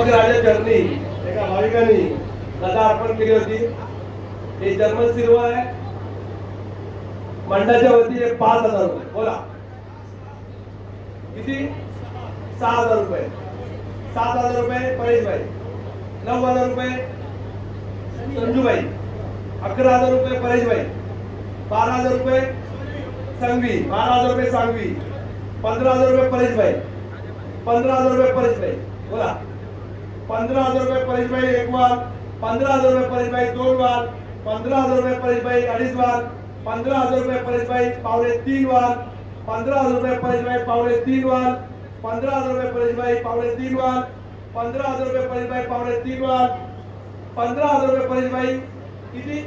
लालबागच्या राजा चरणी एका भाविकांनी लता अर्पण केली होती. हे जर्मन सिल्वर आहे. मंडळाच्या वतीने पाच हजार रुपये. बोला. किती? सहा हजार रुपये. सात हजार रुपये परेशभाई. नऊ हजार रुपये संजूबाई. अकरा हजार रुपये परेशभाई. बारा हजार रुपये सांगवी. बारा हजार रुपये सांगवी. पंधरा हजार रुपये परेशभाई. पंधरा हजार रुपये परेशभाई. बोला. पंधरा हजार रुपये परेशभाई एक वार पंधरा हजार रुपये परेशभाई दोन वार पंधरा हजार रुपये परेशभाई अडीच वार पंधरा हजार रुपये परेशभाई पावणे तीन वार पंधरा हजार रुपये परेशभाई पावणे तीन वार पंधरा हजार रुपये परेशभाई पावणे तीन वार पंधरा हजार रुपये परेशभाई पावणे तीन वार पंधरा हजार रुपये परेशभाई किती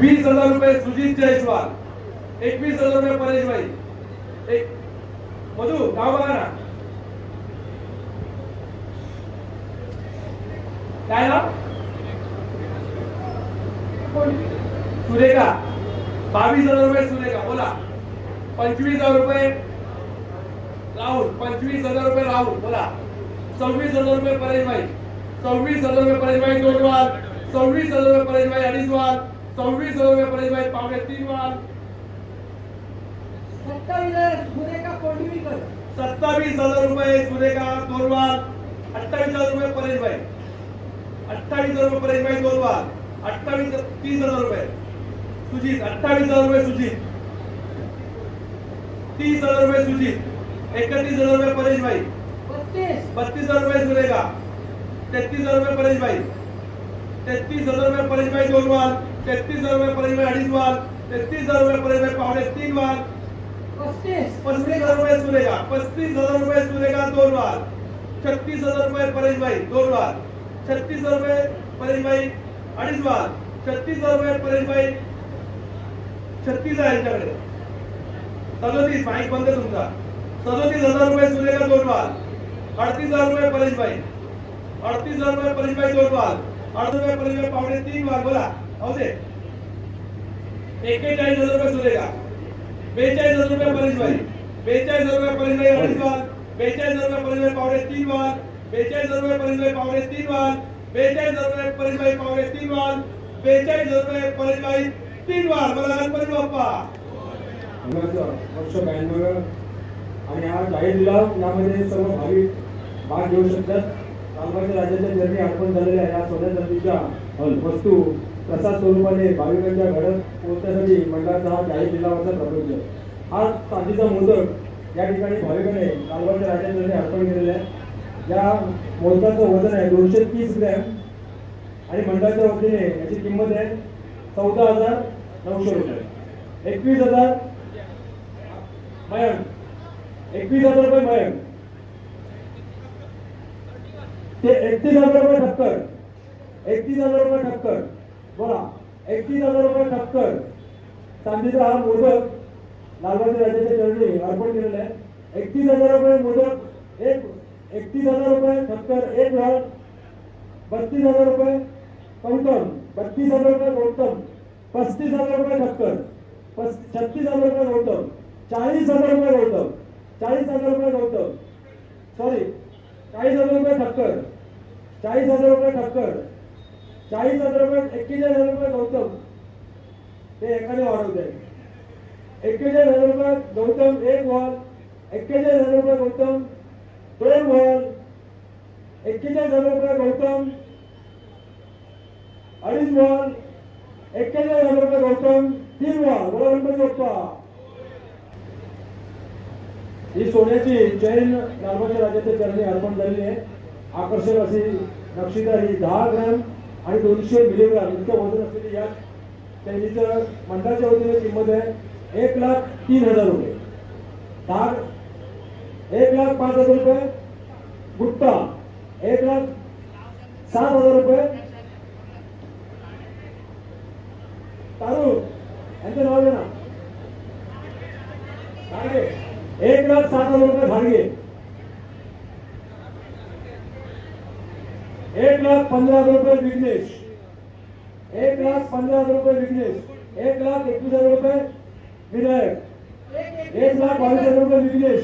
वीस हजार रुपये सुजित जयस्वाल एकवीस हजार रुपये परेशभाई एक मधु गाव बघा ना. काय सुरेखा. बावीस हजार रुपये सुरेखा बोला. पंचवीस हजार रुपये राहुल पंचवीस हजार रुपये राहुल बोला. सव्वीस हजार रुपये परेशभाई सव्वीस हजार रुपये परेशभाई दोन वाल सव्वीस हजार रुपये परेशभाई अडीच वाल सव्वीस हजार रुपये परेशभाई पावणे तीन वाल. सत्तावीस हजार रुपये सुरेखा वार अठ्ठावीस हजार रुपये परेशभाई अठ्ठावीस हजार रुपये परेशभाई दोन वार अठ्ठावीस तीस हजार रुपये सुजित अठ्ठावीस हजार रुपये सुजित तीस हजार रुपये सुजित एकतीस हजार रुपये परेशभाई बत्तीस बत्तीस हजार रुपये सुरेखा तेहतीस हजार रुपये परेशभाई तेहतीस हजार रुपये परेशभाई दोन वार तेहतीस हजार रुपये परेशभाई अडीच वार तेहतीस हजार रुपये परेशभाई पावणे तीन वार पस्तीस हजार रुपये सुरेखा पस्तीस हजार रुपये सुरेखा दोन वार छत्तीस हजार रुपये परेशभाई दोन वार छत्तीस हजार रुपये परेशभाई अडीच वार छत्तीस हजार रुपये परेशभाई छत्तीस आहे यांच्याकडे सदोतीस माईक बंद तुमचा सदोतीस हजार रुपये सुरेखा दोन वार अडतीस हजार रुपये परेशभाई अडतीस हजार रुपये परेशभाई दोन वार अडतीस रुपये परेशभाई पावणे तीन वार बोला हो दे एक्केचाळीस हजार रुपये सुरेखा बेचाळीस हजार रुपये परेशभाई बेचाळीस हजार रुपये परेशभाई अडीच वार बेचाळीस हजार रुपये परेशभाई पावणे तीन वार बेचाळीस हजार रुपये परेशभाई पावणे तीन वार बेचाळीस हजार रुपये परेशभाई पावणे तीन वार बेचाळीस हजार रुपये परेशभाई तीन वार मला गणपती बाप्पा वर्ष ब्याण्णव. आणि हा जाहीर लिलाव यामध्ये सर्व भाविक भाग घेऊ शकतात. लालबागच्या राजाच्या चरणी अर्पण झालेल्या या सोन्या वस्तू प्रसाद स्वरूपाने भाविकांच्या घरात पोहोचण्यासाठी मंडळाचा हा जाहीर लिलावाचा प्रपंच. हा चांदीचा मोदक या ठिकाणी भाविकाने कालवाच्या राजाच्या अर्पण केलेला आहे. या मोदकाचं वजन आहे दोनशे तीस ग्रॅम आणि मंडळाच्या वतीने याची किंमत आहे चौदा हजार नऊशे रुपये. एकवीस हजार मयंक. एकवीस हजार रुपये मयंक. ते एकतीस हजार रुपये ठक्कर एकतीस हजार रुपये ठक्कर बोला एकतीस हजार रुपये टक्कर चांदीचा हा मोदक लालबागच्या राजाच्या चरणी अर्पण केलेला आहे एकतीस हजार रुपये मोदक एक एकतीस हजार रुपये ठक्कर एक वेळ बत्तीस हजार रुपये कौटम बत्तीस हजार रुपये गौतम पस्तीस हजार रुपये ठक्कर पस् छत्तीस हजार रुपये गौतम चाळीस हजार रुपये गौतम चाळीस हजार रुपये गौतम सॉरी चाळीस हजार रुपये ठक्कर चाळीस हजार रुपये ठक्कर चाळीस हजार रुपये एक्केचाळीस हजार रुपये गौतम. ते एकाने वाढवते एक्केचाळीस हजार रुपये गौतम एक वॉल एक्केचाळीस हजार रुपये गौतम दोन वॉल एक्केचाळीस हजार रुपये गौतम अडीच वॉल एक्केचाळीस हजार रुपये गौतम तीन वॉल बोला गणपती बाप्पा ही सोन्याची चैन लालबागच्या राजाच्या चरणी अर्पण झालेली आहे. आकर्षक अशी नक्षीदार ही दहा ग्रॅम आणि दोनशे मिलीग्राम इतकं वजन असलेली या चैनीचं मंडळाच्या वतीने किंमत आहे एक लाख तीन हजार रुपये. दहा एक लाख पाच हजार रुपये. गुट्टा एक लाख सात हजार रुपये. तारू यांचं नाव आहे ना. एक लाख सात हजार रुपये घाडगे एक लाख पंधरा हजार रुपये विघ्नेश एक लाख पंधरा हजार रुपये विघ्नेश एक लाख एकवीस हजार रुपये विनायक. एक लाख बावीस हजार रुपये विघ्नेश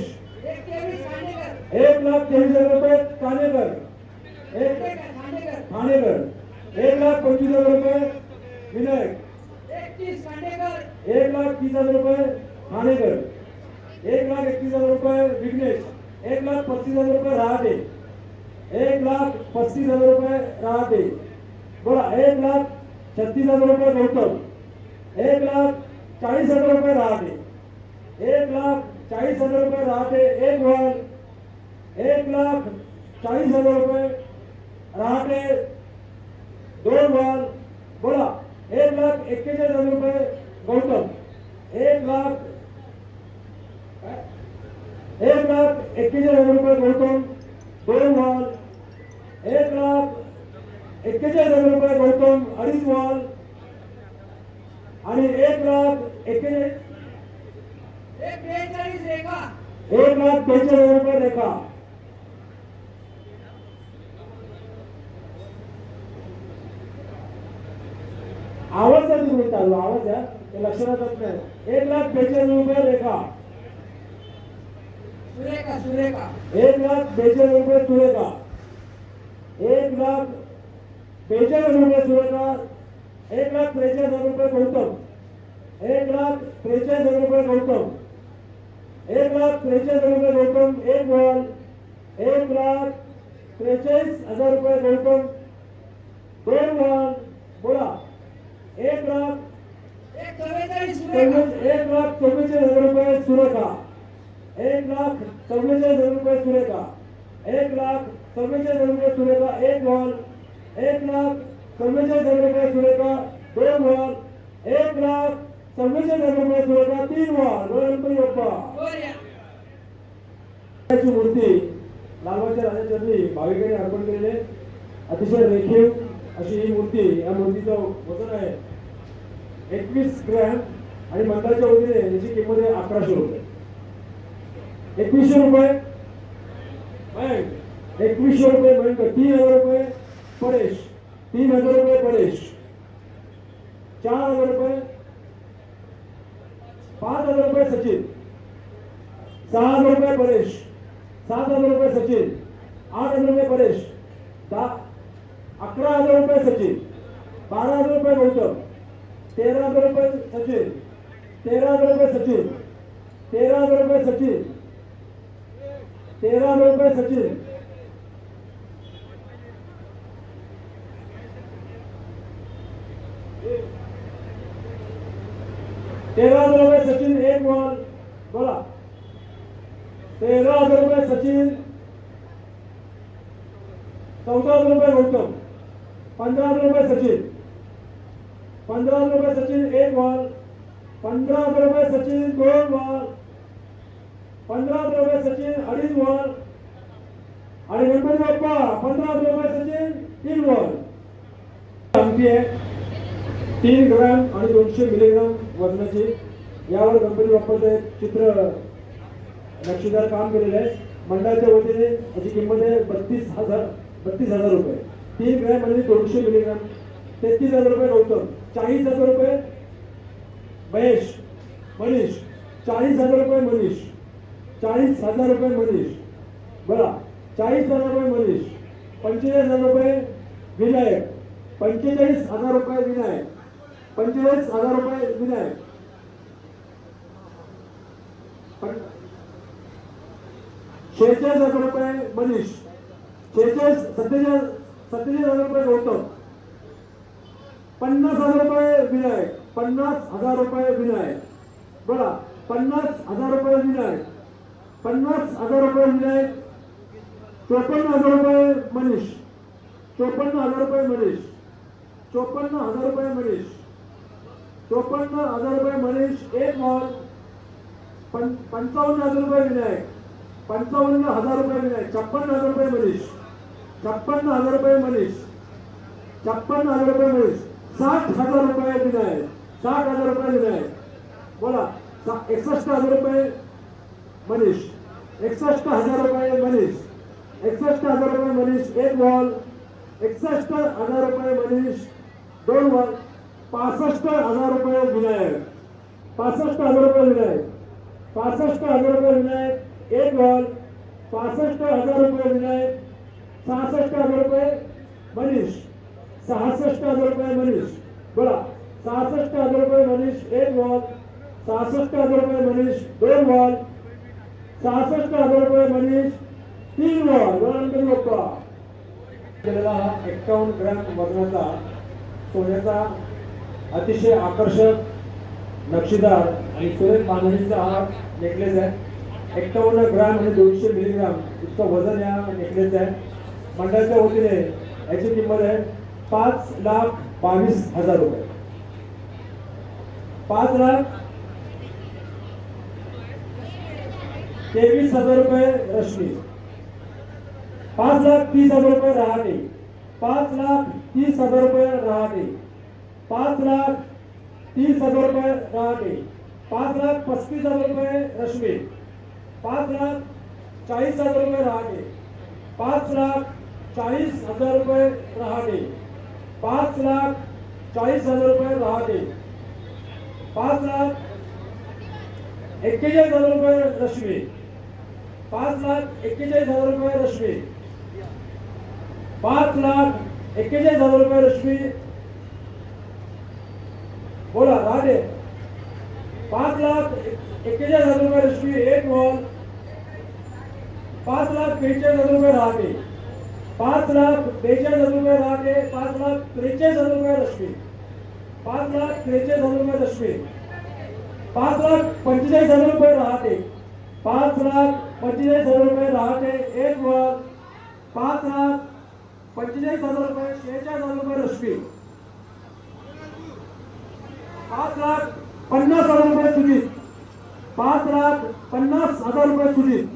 एक लाख तेवीस हजार रुपये कानेकर. एक ठाणेकर. एक लाख पंचवीस हजार रुपये विनायक. एक लाख तीस हजार रुपये ठाणेकर. एक लाख एकतीस हजार रुपये विघ्नेश एक लाख पस्तीस हजार रुपये रहाटे एक लाख पस्तीस हज़ार रुपये रहाटे बोला, एक लाख छत्तीस हज़ार रुपये गौतम एक लाख चाळीस हज़ार रुपये रहाटे एक लाख चाळीस हज़ार रुपये रहाटे एक वॉल एक लाख चाळीस हज़ार रुपये रहाटे दोन वॉल बोला, एक लाख एक्केचाळीस हज़ार रुपये गौतम एक लाख एक लाख एक्केचाळीस हज़ार रुपये गौतम बेचाळीस रुपये सुरेखा एक लाख त्रेचाळीस हजार रुपये गौतम एक लाख त्रेचाळीस हजार रुपये गौतम एक लाख त्रेचाळीस हजार रुपये गौतम एक बॉल एक लाख त्रेचाळीस हजार रुपये गौतम दोन बॉल बोला. एक लाख एक लाख चव्वेचाळीस हजार रुपये सुरेखा. एक लाख चव्वेचाळीस हजार रुपये सुरेखा. एक लाख चव्वेचाळीस हजार रुपये सुरेखा. एक बॉल एक लाख चव्वेचाळीस हजार रुपये सुरेखा दोन वॉल एक लाख चव्वेचाळीस हजार रुपये सुरेखा तीन वॉल गणपती बाप्पा वर या ची मूर्ती लालबागच्या राजाचरणी भाविकांनी अर्पण केलेले अतिशय रेखीव अशी ही मूर्ती या मूर्तीचं वजन आहे एकवीस ग्रॅम आणि मंडळाच्या वतीने याची किंमत आहे अकराशे रुपये. एकवीसशे रुपये. एकवीसशे रुपये मयंक. तीन हजार रुपये. परेश तीन हजार रुपये परेश चार हजार रुपये पाच हजार रुपये सचिन सहा हजार रुपये परेश सात हजार रुपये सचिन आठ हजार रुपये परेश दहा अकरा हजार रुपये सचिन बारा हजार रुपये गौतम तेरा हजार रुपये सचिन तेरा हजार रुपये सचिन तेरा हजार रुपये सचिन तेरा हजार रुपये सचिन तेरा हजार रुपये सचिन एक बॉल बोला। तेरा हजार रुपये सचिन चौदा हजार रुपये गौतम पंधरा हजार रुपये सचिन। पंधरा हजार रुपये सचिन एक बॉल। पंधरा हजार रुपये सचिन दोन बॉल। पंधरा हजार रुपये सचिन अडीच बॉल। आणि गणपती बाप्पा पंधरा हजार रुपये सचिन तीन बॉल। आमची आहे तीन ग्रॅम आणि दोनशे मिलीग्राम वजनाची यावर गणपती बाप्पाचं एक चित्र नक्षीदार काम केलेलं आहे. मंडळाच्या वतीने याची किंमत आहे बत्तीस हजार बत्तीस हजार रुपये. तीन ग्रॅम म्हणजे दोनशे मिलीग्राम. तेहतीस हजार रुपये गौतम चाळीस हजार रुपये महेश मनीष चाळीस हजार रुपये मनीष चाळीस हजार रुपये मनीष. बरा चाळीस हजार रुपये मनीष पंचेचाळीस हजार रुपये विनायक पंचेचाळीस हजार रुपये विनायक. पंचेचाळीस हजार रुपये विनायक पण- शेहेचाळीस हजार रुपये मनीष शेहेचाळीस सत्तेचाळीस सत्तेचाळीस हजार रुपये गौतम पन्नास हजार रुपये विनायक पन्नास हजार रुपये विनायक बघा पन्नास हजार रुपये विनायक पन्नास हजार रुपये विनायक चोपन्न हजार रुपये मनीष चोपन्न हजार रुपये मनीष चोपन्न हजार रुपये मनीष चोपन्न हजार रुपये मनीष एक मॉल पं पंचावन्न हजार रुपये विनायक पंचावन्न हजार रुपये विनायक छप्पन्न हजार रुपये मनीष छप्पन्न हजार रुपये मनीष छप्पन्न हजार रुपये मनीष साठ हजार रुपये विनायक साठ हजार रुपये विनायक बोला एकसष्ट हजार रुपये मनीष एकसष्ट हजार रुपये मनीष एकसष्ट हजार रुपये मनीष एक वॉल एकसष्ट हजार रुपये मनीष दोन वॉल पासष्ट हजार रुपये विनायक. पासष्ट हजार रुपये विनायक. पासष्ट हजार रुपये विनायक. एक बॉल पासष्ट हजार रुपये विनायक. सहासष्ट हजार रुपये मनीष. सहासष्ट हजार रुपये मनीष. बोला. सहासष्ट हजार रुपये मनीष एक बॉल सहासष्ट हजार रुपये मनीष दोन बॉल सहासष्ट हजार रुपये मनीष तीन बॉल गणपती बाप्पा. केलेला हा एक्कावन्न ग्रॅम वजनाचा सोन्याचा अतिशय आकर्षक नक्षीदार आणि सुरेख बांधणीचा हा नेकलेस आहे. एक्कावन्न ग्रॅम आणि दोनशे मिलीग्राम इतकं वजन या नेकलेस आहे. मंडळाच्या वतीने याची किंमत आहे पाच लाख बावीस हजार रुपये. पाच लाख तेवीस हजार रुपये रश्मी. पाच लाख तीस हजार रुपये राहणे. पाच लाख तीस हजार रुपये राहणे. पाच लाख तीस हजार रुपये रहाटे पाच लाख पस्तीस हजार रुपये रश्मी. पाच लाख चाळीस हजार रुपये रहाटे पाच लाख चाळीस हजार रुपये रहाटे पाच लाख चाळीस हजार रुपये रहाटे पाच लाख एक्केचाळीस हजार रुपये रश्मी. पाच लाख एक्केचाळीस हजार रुपये रश्मी. पाच लाख एक्केचाळीस हजार रुपये रश्मी. बोला राजे. पाच लाख एक्केचाळीस हजार रुपये रश्मी एक बॉल पाच लाख बेचाळीस हजार रुपये राहते पाच लाख बेचाळीस हजार रुपये राहते पाच लाख त्रेचाळीस हजार रुपये रश्मी. पाच लाख त्रेचाळीस हजार रुपये रश्मी. पाच लाख पंचेचाळीस हजार रुपये राहते पाच लाख पंचेचाळीस हजार रुपये राहते एक वर पाच लाख पंचेचाळीस हजार रुपये शेहेचाळीस हजार रुपये रश्मी. पाच लाख पन्नास हजार रुपये सुजित पाच लाख पन्नास हजार रुपये सुजित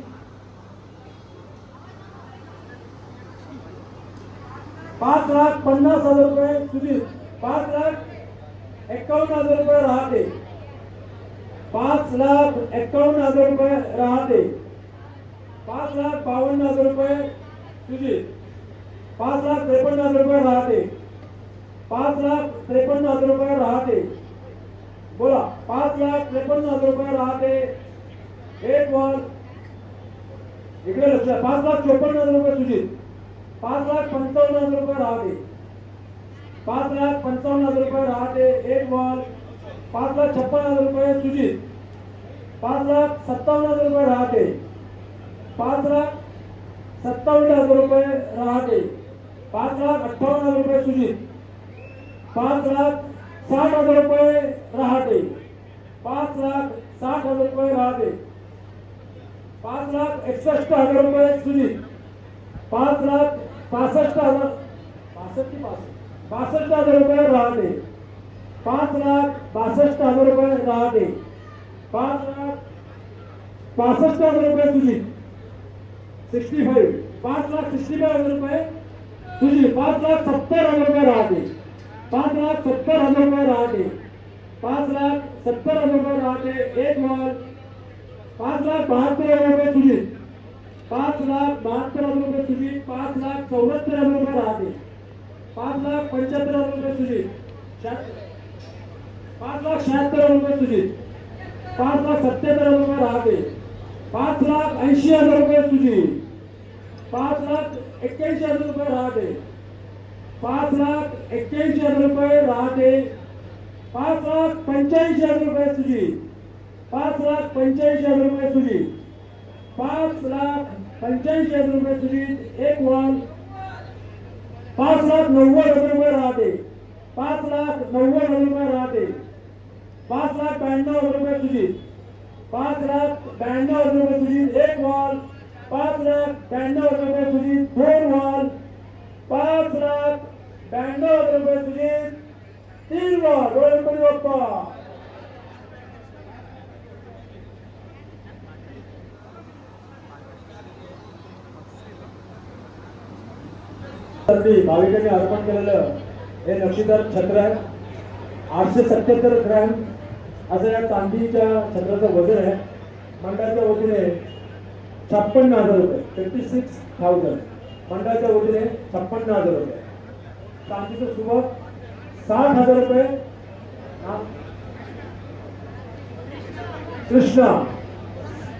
पाच लाख पन्नास हजार रुपये सुजित पाच लाख एकावन्न हजार रुपये राहते. पाच लाख एकावन्न हजार रुपये राहते. पाच लाख बावन्न हजार रुपये सुजित पाच लाख त्रेपन्न हजार रुपये राहते. पाच लाख त्रेपन्न हजार रुपये राहते. बोला पाच लाख त्रेपन्न हजार रुपये राहते. एक बॉल इकडे लक्ष पाच लाख चोपन्न हजार रुपये सुजित. पाच लाख पंचावन्न हजार रुपये राहते. पाच लाख पंचावन्न हजार रुपये राहते. एक बॉल पाच लाख छप्पन हजार रुपये सुजित. पाच लाख सत्तावन्न हजार रुपये राहते. पाच लाख सत्तावन्न हजार रुपये राहते. पाच लाख अठ्ठावन्न हजार रुपये सुजित. पाच लाख साठ हजार रुपये राहते. पाच लाख साठ हजार रुपये राहते. पाच लाख एकसष्ट हजार रुपये सुनील पाच लाख पासष्ट हजार पासष्ट पासष्ट बासष्ट हजार रुपये राहते. पाच लाख बासष्ट हजार रुपये राहते. पाच लाख पासष्ट हजार रुपये सुनील सिक्स्टी फाईव्ह पाच लाख सिक्स्टी फाईव्ह हजार रुपये सुनील पाच लाख सत्तर हजार रुपये राहते. पाच लाख सत्तर हजार रुपये राहते पाच लाख सत्तर हजार रुपये राहते एक वर पाच लाख बहात्तर हजार रुपये तुझी पाच लाख बहात्तर हजार रुपये तुझी पाच लाख चौऱ्याहत्तर हजार रुपये राहते पाच लाख पंच्याहत्तर हजार रुपये तुझी पाच लाख शहात्तर हजार रुपये तुझी पाच लाख सत्याहत्तर हजार रुपये राहते पाच लाख ऐंशी हजार रुपये तुझी पाच लाख एक्क्याऐंशी हजार रुपये राहते पाच लाख एक्क्याऐंशी हज़ार रुपये राहते पाच लाख पंच्याऐंशी हज़ार रुपये तुझी पाच लाख पंच्याऐंशी हज़ार रुपये तुझी पाच लाख पंच्याऐंशी हज़ार रुपये तुझी एक वॉल पाच लाख नव्वद हज़ार रुपये राहते पाच लाख नव्वद हज़ार रुपये राहते पाच लाख ब्याण्णव हज़ार रुपये तुझी पाच लाख ब्याण्णव हज़ार रुपये तुझी एक वॉल पाच लाख ब्याण्णव हज़ार रुपये तुझी दोन वॉल पाच लाख ब्याण्णव हजार रुपये तुझी तीन वॉल गणपती बाप्पा भाविकांनी अर्पण केलेलं हे नक्षीदार छत्र आहे. आठशे सत्याहत्तर ग्रॅम असं या चांदीच्या छत्राचं वजन आहे. मंडळाच्या वतीने छप्पन्न हजार रुपये फिफ्टी सिक्स थाउजंड मंडळाच्या वतीने छप्पन्न हजार रुपये. चांदीचं सुबक साठ हजार रुपये. कृष्णा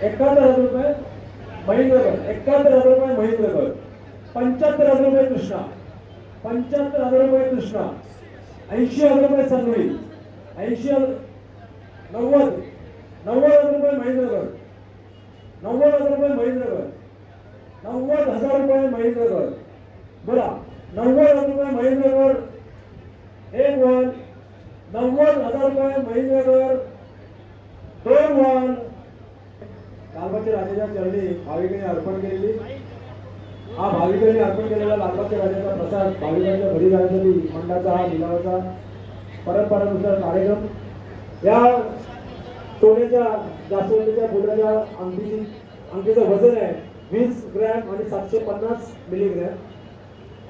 एकाहत्तर हजार रुपये. महेंद्रगड एकाहत्तर हजार रुपये महेंद्रगड. पंच्याहत्तर हजार रुपये कृष्णा. पंच्याहत्तर हजार रुपये कृष्णा. ऐंशी हजार रुपये सांगली ऐंशी हजार नव्वद. नव्वद हजार रुपये महेंद्रगड. नव्वद हजार रुपये महेंद्रगड. नव्वद हजार रुपये महेंद्रगड. बोला नव्वद हजार रुपये महेंद्रगड एक वन. नव्वद हजार रुपये महेंद्रगड दोन वन. लालबाचे राजाच्या चरणी भाविकांनी अर्पण केलेली. हा भाविकांनी अर्पण केलेला लालबाचे राजाचा प्रसाद भाविकांच्या घरी जाण्यासाठी मंडळाचा हा लिलावाचा परंपरानुसार कार्यक्रम. या सोन्याच्या जास्वंदीच्या फुलाच्या अंगठी अंगठीचं वजन आहे वीस ग्रॅम आणि सातशे पन्नास मिलीग्रॅम.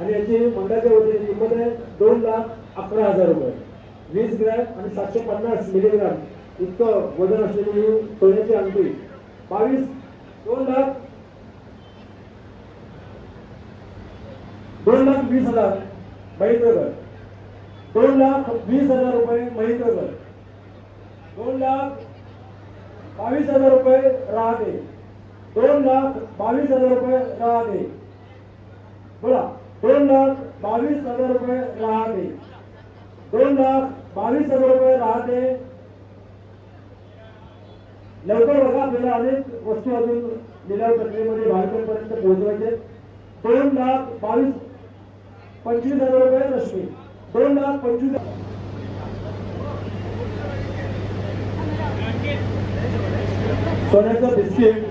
आणि याची मंडळाच्या वतीने किंमत आहे दोन लाख अकरा हजार रुपये. वीस ग्रॅम आणि सातशे पन्नास मिलीग्रॅम इतकं वजन असलेली ही सोन्याची अंगठी. बावीस दोन लाख दोन लाख वीस हजार महेंद्रगड. दोन लाख वीस हजार रुपये महेंद्रगड. दोन लाख बावीस हजार रुपये राहते. दोन लाख बावीस हजार रुपये राहते. बोला. दोन लाख बावीस हजार रुपये राहते. दोन लाख बावीस हजार रुपये राहते. लवकर बघा आपल्याला अनेक वस्तू अजून लिलाव प्रक्रियेमध्ये भारतापर्यंत पोहोचवायचे. दोन लाख बावीस पंचवीस हजार रुपये रश्मी दोन लाख पंचवीस सोन्याचं बिस्किट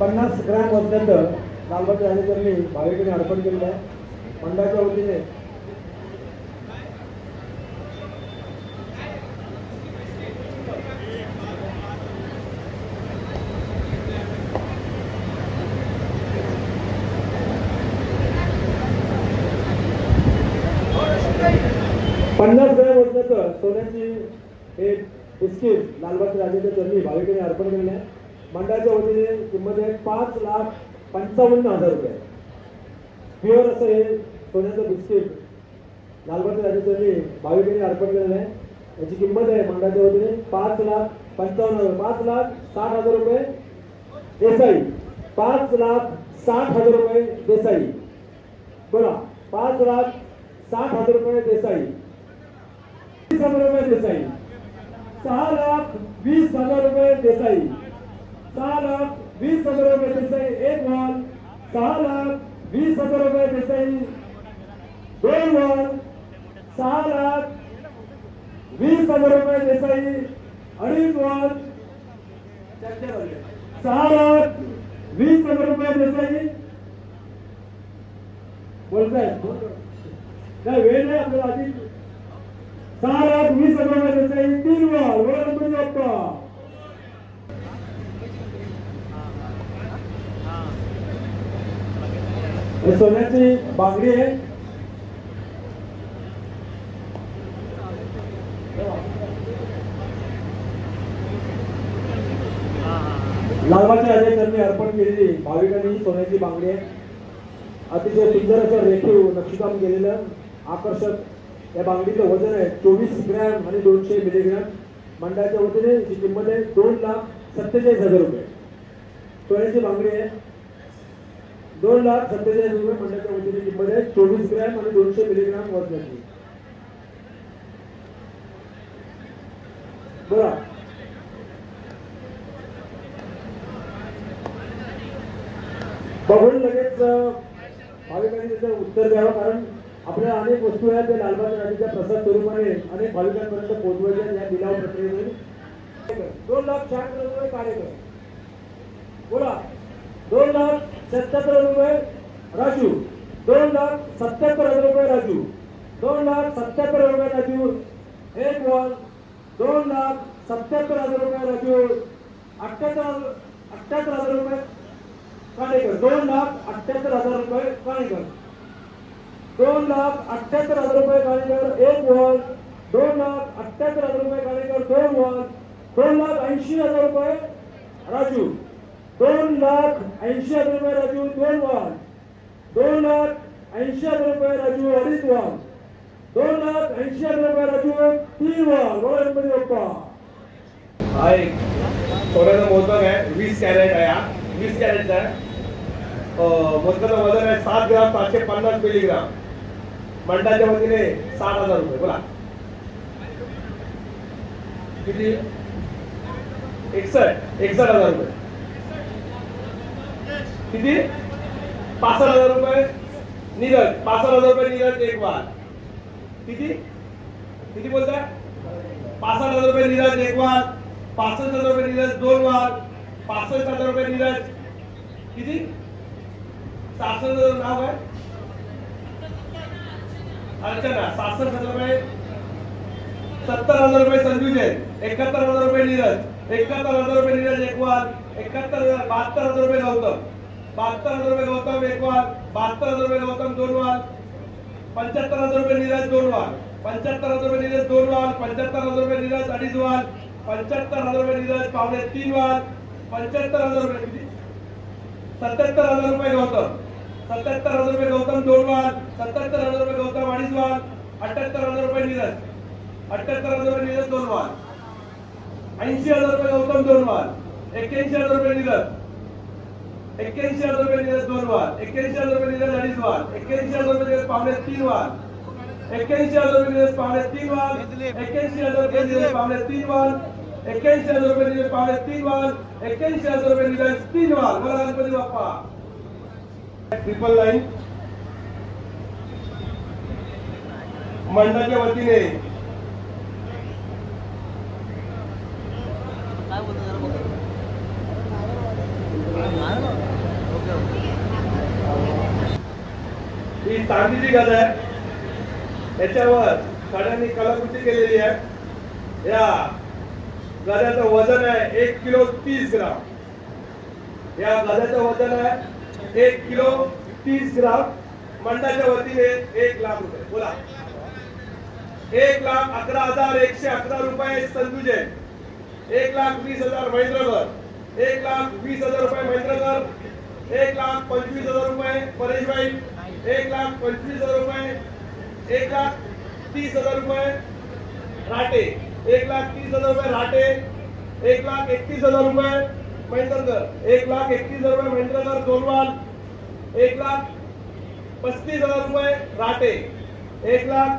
पन्नास ग्रॅम वजनाचं लालबाग राजेकरणी भाविकांनी अर्पण केलेलं आहे. मंडळाच्या वतीने. पन्नास ग्रॅम वजनाचं सोन्याची हे बिस्किट लालबाग राजाच्या चरणी भाविकांनी अर्पण केलेलं आहे. मंडळाच्या वतीने किंमत आहे पाच लाख पंचावन्न हजार रुपये. प्युअर असं हे सोन्याचं बिस्किट लालबाग राजाच्या भाविकांनी अर्पण केलेलं आहे. याची किंमत आहे मंडळाच्या वतीने पाच लाख पंचावन्न हजार पाच लाख साठ हजार रुपये देसाई. पाच लाख साठ हजार रुपये देसाई. बोला पाच लाख साठ हजार रुपये देसाई. वीस हजार रुपये देसाई. सहा लाख वीस हजार रुपये देसाई. सहा लाख वीस हजार रुपये देसाई एक वन सहा लाख वीस हजार रुपये देसाई दोन वन सहा लाख वीस हजार रुपये देसाई अडीच वन सहा लाख वीस हजार रुपये देसाई बोलताय काय वेळ नाही आपल्याला आधी सहा लाख वीस हजार रुपये देसाई तीन वर वर गणपती म्हणजे बाप्पा हे सोन्याची बांगडी आहे. लालबाच्या अजय त्यांनी अर्पण केलेली भाविकांनी सोन्याची बांगडी आहे. अतिशय सुंदर असं रेखीव नक्षीकाम केलेलं आकर्षक. या बांगडीचं वजन आहे चोवीस ग्रॅम आणि दोनशे मिलीग्रॅम. मंडळाच्या वतीने ही किंमत आहे दोन लाख सत्तेचाळीस हजार रुपये. सोन्याची बांगडी आहे. दोन लाख सत्तेचाळीस रुपये मंडळाच्या वतीने किंमत आहे. चोवीस ग्रॅम आणि दोनशे मिलीग्राम वजनाची बोला बघून लगेच भाविकांनी त्याचं उत्तर द्यावं कारण आपल्या अनेक वस्तू आहेत त्या लालबाग राजाच्या प्रसाद स्वरूपाने अनेक भाविकांपर्यंत पोहोचवायच्या या लिलाव प्रक्रियेमध्ये. दोन लाख शहात्तर रुपये कार्यक्रम. बोला. दोन लाख सत्याहत्तर रुपये राजू. दोन लाख सत्याहत्तर हजार रुपये राजू. दोन लाख सत्याहत्तर रुपये राजू. एक वन दोन लाख सत्याहत्तर हजार रुपये राजू. अठ्याहत्तर अठ्याहत्तर हजार रुपये काणेकर दोन लाख अठ्याहत्तर हजार रुपये काणेकर दोन लाख अठ्याहत्तर हजार रुपये काणेकर एक वन दोन लाख अठ्याहत्तर हजार रुपये काणेकर दोन वन दोन लाख ऐंशी हजार रुपये राजू. दोन लाख ऐंशी हजार रुपये राजू दोन वन दोन लाख ऐंशी हजार रुपये राजू अडीच वन दोन लाख ऐंशी हजार रुपये राजू तीन वन गणपती बाप्पा हा एक सोन्याचा मोदक आहे. वीस कॅरेट आहे हा. वीस कॅरेटचा आहे. अं, मोदकाचं वजन आहे सात ग्राम सातशे पन्नास मिलीग्राम. मंडळाच्या वतीने सात हजार रुपये. बोला. किती? एकसष्ट. एकसष्ट हजार रुपये. किती? पासष्ट हजार रुपये नीरज पासष्ट हजार रुपये निरज एक वार किती? किती बोलताय पासष्ट हजार रुपये निरज एक वार पासष्ट हजार रुपये निरज दोन वार पासष्ट हजार रुपये निरज किती? सासष्ट हजार नाव आहे अर्चना. सासष्ट हजार रुपये सत्तर हजार रुपये संजू जैन. एकाहत्तर हजार रुपये नीरज एकाहत्तर हजार रुपये नीरज एकवार एकाहत्तर हजार बहात्तर हजार रुपये गौतम. बहात्तर हजार रुपये गौतम एक वाल बहात्तर हजार रुपये गौतम दोन वाल पंच्याहत्तर हजार रुपये निराज दोन वाल पंच्याहत्तर हजार रुपये निराज दोन वाल पंच्याहत्तर हजार रुपये निराज अडीच वाल पंच्याहत्तर हजार रुपये निराज पावणे तीन वाल पंच्याहत्तर हजार रुपये सत्याहत्तर हजार रुपये गौतम सत्याहत्तर हजार रुपये गौतम दोन वाल सत्याहत्तर हजार रुपये गौतम अडीच वाल अठ्याहत्तर हजार रुपये निरज अठ्याहत्तर हजार रुपये निरज दोन वाल ऐंशी हजार रुपये गौतम दोन वाल एक्क्याऐंशी हजार रुपये नीरज एक्क्याऐंशी हजार रुपये दिले दोन वार एक्क्याऐंशी हजार रुपये दिले अडीच वार एक्क्याऐंशी हजार रुपये दिले पावणे तीन वार एक्क्याऐंशी हजार रुपये दिले पावणे तीन वार एक्क्याऐंशी हजार रुपये दिले पावणे तीन वार एक्क्याऐंशी हजार रुपये दिले पावणे तीन वार एक्क्याऐंशी हजार रुपये दिले तीन वार बोला गणपती बाप्पा. ट्रिपल लाईन मंडळाच्या वतीने ही चांदीची गज आहे याच्यावर साड्यांनी कलाकृती केलेली आहे. या गजाचं वजन आहे एक किलो तीस ग्राम. या गजाचं वजन आहे एक किलो तीस ग्राम. मंडळाच्या वतीने एक लाख रुपये. बोला. एक लाख अकरा हजार एकशे अकरा रुपये संजू जैन. एक लाख वीस हजार महेंद्रकर एक लाख वीस हजार रुपये महेंद्रकर एक लाख पंचवीस हजार रुपये परेशभाई एक लाख पंचवीस हजार रुपये एक लाख तीस हजार रुपये राटे एक लाख तीस हजार रुपये राटे एक लाख एकतीस हजार रुपये महेंद्रकर एक लाख एकतीस हजार रुपये महेंद्रकर दोनवाल एक लाख पस्तीस हजार रुपये राटे एक लाख